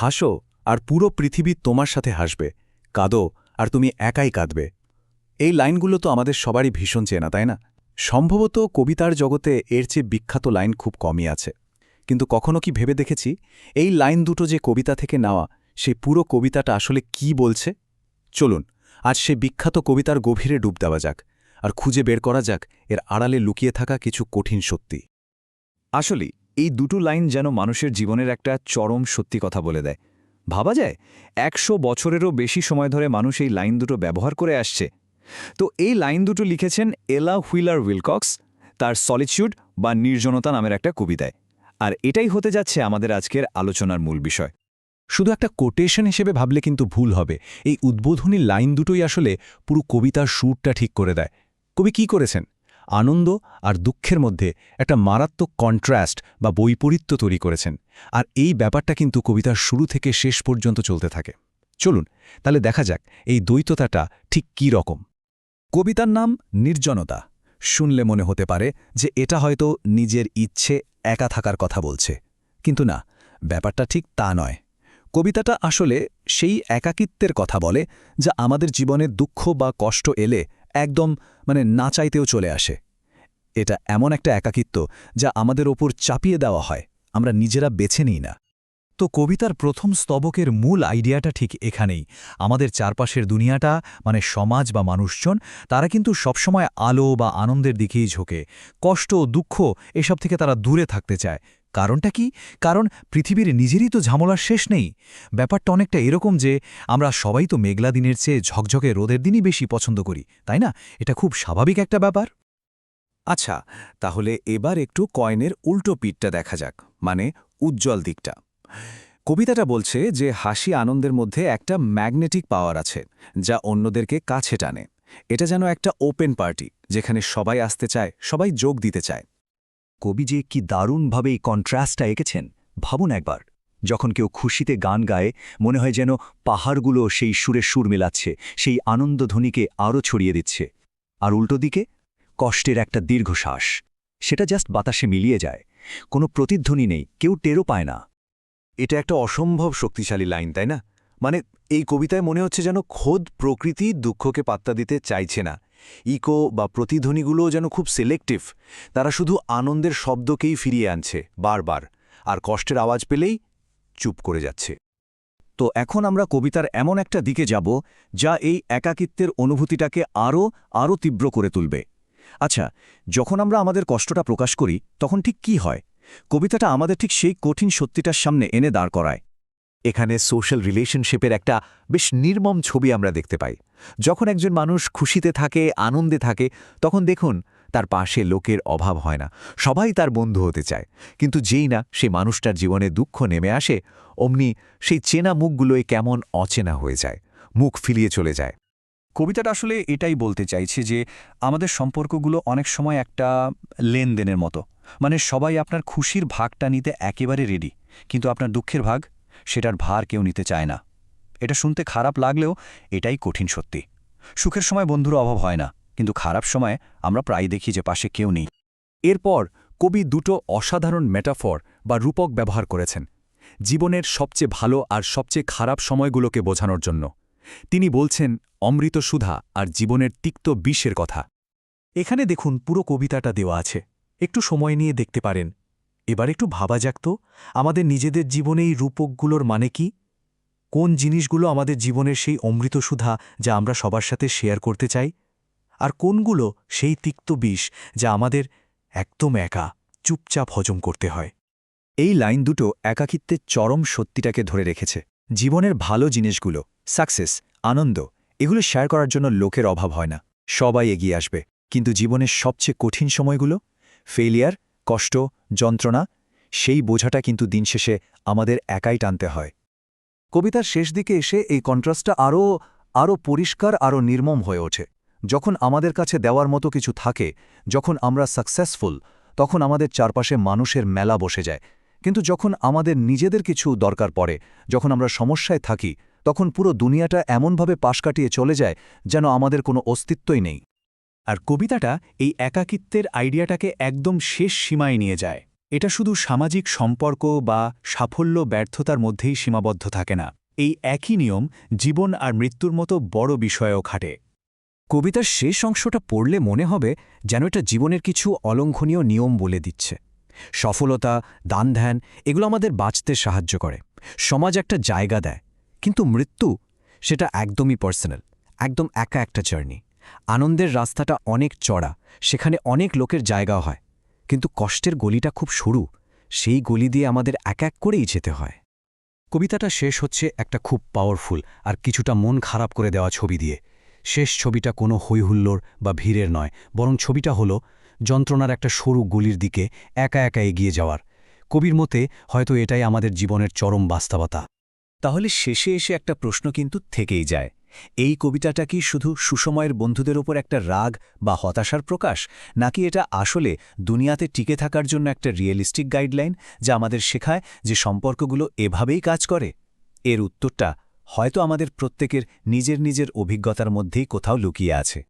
হাসো আর পুরো পৃথিবী তোমার সাথে হাসবে, কাঁদো আর তুমি একাই কাঁদবে। এই লাইনগুলো তো আমাদের সবারই ভীষণ চেনা, তাই না? সম্ভবত কবিতার জগতে এর চেয়ে বিখ্যাত লাইন খুব কমই আছে। কিন্তু কখনো কি ভেবে দেখেছি, এই লাইন দুটো যে কবিতা থেকে নেওয়া, সেই পুরো কবিতাটা আসলে কি বলছে? চলুন, আজ সে বিখ্যাত কবিতার গভীরে ডুব দেওয়া যাক, আর খুঁজে বের করা যাক, এর আড়ালে লুকিয়ে থাকা কিছু কঠিন সত্যি। আসলে এই দুটো লাইন যেন মানুষের জীবনের একটা চরম সত্যি কথা বলে দেয়। ভাবা যায়, একশো বছরেরও বেশি সময় ধরে মানুষ এই লাইন দুটো ব্যবহার করে আসছে। তো এই লাইন দুটো লিখেছেন এলা হুইলার উইলকক্স, তার সলিচিউড বা নির্জনতা নামের একটা কবিতায়। আর এটাই হতে যাচ্ছে আমাদের আজকের আলোচনার মূল বিষয়। শুধু একটা কোটেশন হিসেবে ভাবলে কিন্তু ভুল হবে। এই উদ্বোধনী লাইন দুটোই আসলে পুরো কবিতার সুরটা ঠিক করে দেয়। কবি কি করেছেন? আনন্দ আর দুঃখের মধ্যে একটা মারাত্মক কন্ট্রাস্ট বা বৈপরীত্য তৈরি করেছেন। আর এই ব্যাপারটা কিন্তু কবিতার শুরু থেকে শেষ পর্যন্ত চলতে থাকে। চলুন, তাহলে দেখা যাক এই দ্বৈততাটা ঠিক কী রকম। কবিতার নাম নির্জনতা। শুনলে মনে হতে পারে যে এটা হয়তো নিজের ইচ্ছে একা থাকার কথা বলছে। কিন্তু না, ব্যাপারটা ঠিক তা নয়। কবিতাটা আসলে সেই একাকিত্বের কথা বলে যা আমাদের জীবনে দুঃখ বা কষ্ট এলে একদম মানে না চাইতেও চলে আসে। এটা এমন একটা একাকিত্ব যা আমাদের ওপর চাপিয়ে দেওয়া হয়, আমরা নিজেরা বেছে নিই না। তো কবিতার প্রথম স্তবকের মূল আইডিয়াটা ঠিক এখানেই। আমাদের চারপাশের দুনিয়াটা মানে সমাজ বা মানুষজন, তারা কিন্তু সবসময় আলো বা আনন্দের দিকেই ঝোঁকে। কষ্ট, দুঃখ, এসব থেকে তারা দূরে থাকতে চায়। কারণটা কি? কারণ পৃথিবীর নিজেরই তো ঝামেলার শেষ নেই। ব্যাপারটা অনেকটা এরকম যে, আমরা সবাই তো মেঘলা দিনের চেয়ে ঝকঝকে রোদের দিনই বেশি পছন্দ করি, তাই না? এটা খুব স্বাভাবিক একটা ব্যাপার। আচ্ছা তাহলে এবার একটু কয়েনের উল্টো পিঠটা দেখা যাক মানে উজ্জ্বল দিকটা। কবিতাটা বলছে যে, হাসি আনন্দের মধ্যে একটা ম্যাগনেটিক পাওয়ার আছে, যা অন্যদেরকে কাছে টানে। এটা যেন একটা ওপেন পার্টি, যেখানে সবাই আসতে চায়, সবাই যোগ দিতে চায়। কবি যে কি দারুণভাবে এই কন্ট্রাস্টটা এঁকেছেন, ভাবুন একবার। যখন কেউ খুশিতে গান গায়, মনে হয় যেন পাহাড়গুলো সেই সুরে সুর মেলাচ্ছে, সেই আনন্দধ্বনিকে আরও ছড়িয়ে দিচ্ছে। আর উল্টো দিকে, কষ্টের একটা দীর্ঘশ্বাস, সেটা জাস্ট বাতাসে মিলিয়ে যায়। কোনো প্রতিধ্বনি নেই, কেউ টেরও পায় না। এটা একটা অসম্ভব শক্তিশালী লাইন, তাই না? মানে এই কবিতায় মনে হচ্ছে যেন খোদ প্রকৃতি দুঃখকে পাত্তা দিতে চাইছে না। ইকো বা প্রতিধ্বনিগুলোও যেন খুব সিলেক্টিভ তারা শুধু আনন্দের শব্দকেই ফিরিয়ে আনছে বারবার, আর কষ্টের আওয়াজ পেলেই চুপ করে যাচ্ছে। তো এখন আমরা কবিতার এমন একটা দিকে যাব যা এই একাকিত্বের অনুভূতিটাকে আরও আরও তীব্র করে তুলবে। আচ্ছা যখন আমরা আমাদের কষ্টটা প্রকাশ করি, তখন ঠিক কি হয়? কবিতাটা আমাদের ঠিক সেই কঠিন সত্যিটার সামনে এনে দাঁড় করায়। এখানে সোশ্যাল রিলেশনশিপের একটা বেশ নির্মম ছবি আমরা দেখতে পাই। যখন একজন মানুষ খুশিতে থাকে, আনন্দে থাকে, তখন দেখুন তার পাশে লোকের অভাব হয় না। সবাই তার বন্ধু হতে চায়। কিন্তু যেই না সে মানুষটার জীবনে দুঃখ নেমে আসে, অমনি সেই চেনা মুখগুলোয় কেমন অচেনা হয়ে যায়, মুখ ফিলিয়ে চলে যায়। কবিতাটা আসলে এটাই বলতে চাইছে যে, আমাদের সম্পর্কগুলো অনেক সময় একটা লেনদেনের মতো। মানে সবাই আপনার খুশির ভাগটা নিতে একেবারে রেডি কিন্তু আপনার দুঃখের ভাগ সেটার ভার কেউ নিতে চায় না। এটা শুনতে খারাপ লাগলেও এটাই কঠিন সত্যি। সুখের সময় বন্ধুর অভাব হয় না, কিন্তু খারাপ সময় আমরা প্রায় দেখি যে পাশে কেউ নেই। এরপর কবি দুটো অসাধারণ মেটাফর বা রূপক ব্যবহার করেছেন, জীবনের সবচেয়ে ভালো আর সবচেয়ে খারাপ সময়গুলোকে বোঝানোর জন্য। তিনি বলছেন, অমৃত সুধা আর জীবনের তিক্ত বিষের কথা। এখানে দেখুন পুরো কবিতাটা দেওয়া আছে। একটু সময় নিয়ে দেখতে পারেন। এবার একটু ভাবা যাক তো, আমাদের নিজেদের জীবনে এই রূপকগুলোর মানে কি? কোন জিনিসগুলো আমাদের জীবনের সেই অমৃত সুধা যা আমরা সবার সাথে শেয়ার করতে চাই? আর কোনগুলো সেই তিক্ত বিষ যা আমাদের একদম একা, চুপচাপ হজম করতে হয়? এই লাইন দুটো একাকিত্বের চরম সত্যিটাকে ধরে রেখেছে। জীবনের ভালো জিনিসগুলো, সাকসেস, আনন্দ, এগুলো শেয়ার করার জন্য লোকের অভাব হয় না। সবাই এগিয়ে আসবে। কিন্তু জীবনের সবচেয়ে কঠিন সময়গুলো? ফেলিয়ার কষ্ট, যন্ত্রণা, সেই বোঝাটা কিন্তু দিন শেষে আমাদের একাই টানতে হয়। কবিতার শেষ দিকে এসে এই কন্ট্রাস্টটা আরও আরও পরিষ্কার, আরও নির্মম হয়ে ওঠে। যখন আমাদের কাছে দেওয়ার মতো কিছু থাকে, যখন আমরা সাকসেসফুল তখন আমাদের চারপাশে মানুষের মেলা বসে যায়। কিন্তু যখন আমাদের নিজেদের কিছু দরকার পড়ে, যখন আমরা সমস্যায় থাকি, তখন পুরো দুনিয়াটা এমনভাবে পাশ কাটিয়ে চলে যায় যেন আমাদের কোনো অস্তিত্বই নেই। আর কবিতাটা এই একাকিত্বের আইডিয়াটাকে একদম শেষ সীমায় নিয়ে যায়। এটা শুধু সামাজিক সম্পর্ক বা সাফল্য ব্যর্থতার মধ্যেই সীমাবদ্ধ থাকে না। এই একই নিয়ম জীবন আর মৃত্যুর মতো বড় বিষয়েও খাটে। কবিতার শেষ অংশটা পড়লে মনে হবে যেন এটা জীবনের কিছু অলঙ্ঘনীয় নিয়ম বলে দিচ্ছে। সফলতা দান ধ্যান এগুলো আমাদের বাঁচতে সাহায্য করে। সমাজ একটা জায়গা দেয়, কিন্তু মৃত্যু সেটা একদমই পার্সোনাল একদম একা একটা জার্নি আনন্দের রাস্তাটা অনেক চড়া, সেখানে অনেক লোকের জায়গা হয়। কিন্তু কষ্টের গলিটা খুব সরু, সেই গলি দিয়ে আমাদের এক এক করেই যেতে হয়। কবিতাটা শেষ হচ্ছে একটা খুব পাওয়ারফুল আর কিছুটা মন খারাপ করে দেওয়া ছবি দিয়ে। শেষ ছবিটা কোনো হৈহুল্লোর বা ভিড়ের নয়, বরং ছবিটা হলো যন্ত্রণার একটা সরু গলির দিকে একা একা এগিয়ে যাওয়ার। কবির মতে হয়তো এটাই আমাদের জীবনের চরম বাস্তবতা। তাহলে শেষে এসে একটা প্রশ্ন কিন্তু থেকেই যায় এই কবিতাটা কি শুধু সুসময়ের বন্ধুদের ওপর একটা রাগ বা হতাশার প্রকাশ, নাকি এটা আসলে দুনিয়াতে টিকে থাকার জন্য একটা রিয়েলিস্টিক গাইডলাইন যা আমাদের শেখায় যে সম্পর্কগুলো এভাবেই কাজ করে? এর উত্তরটা হয়তো আমাদের প্রত্যেকের নিজের নিজের অভিজ্ঞতার মধ্যেই কোথাও লুকিয়ে আছে।